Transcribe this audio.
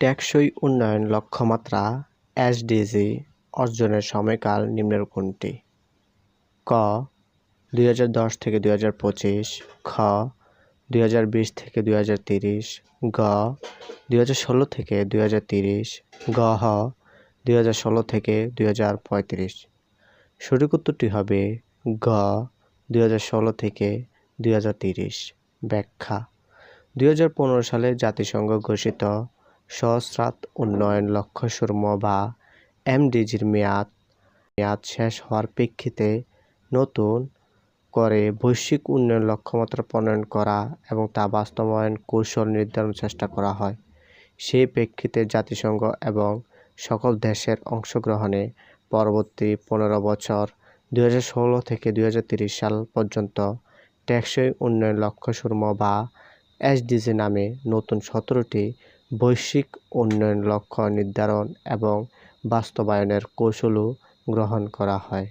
টেকসই উন্নয়ন লক্ষ্যমাত্রা এসডিজি অর্জনের সময়কাল নিম্নের কোনটি ক দুই দশ থেকে দুই হাজার পঁচিশ খ দুই হাজার বিশ থেকে দুই গ দুই হাজার ষোলো থেকে দুই হাজার তিরিশ গ হ দুই হাজার ষোলো থেকে দু হাজার পঁয়ত্রিশ সঠিক উত্তরটি হবে গ দুই হাজার ষোলো থেকে দুই হাজার তিরিশ ব্যাখ্যা দুই হাজার পনেরো সালে জাতিসংঘ ঘোষিত সহস্রাত উন্নয়ন লক্ষ্যসমূহ বা এমডিজির মেয়াদ। মেয়াদ শেষ হওয়ার প্রেক্ষিতে নতুন করে বৈশ্বিক উন্নয়ন লক্ষ্যমাত্রা প্রণয়ন করা এবং তা বাস্তবায়ন কৌশল নির্ধারণ চেষ্টা করা হয়। সেই প্রেক্ষিতে জাতিসংঘ এবং সকল দেশের অংশগ্রহণে পরবর্তী পনেরো বছর দু হাজার ষোলো থেকে দুই সাল পর্যন্ত টেকসই উন্নয়ন লক্ষ্যসমূহ বা এসডিজি নামে নতুন সতেরোটি বৈশ্বিক উন্নয়ন লক্ষ্য নির্ধারণ এবং বাস্তবায়নের কৌশলও গ্রহণ করা হয়।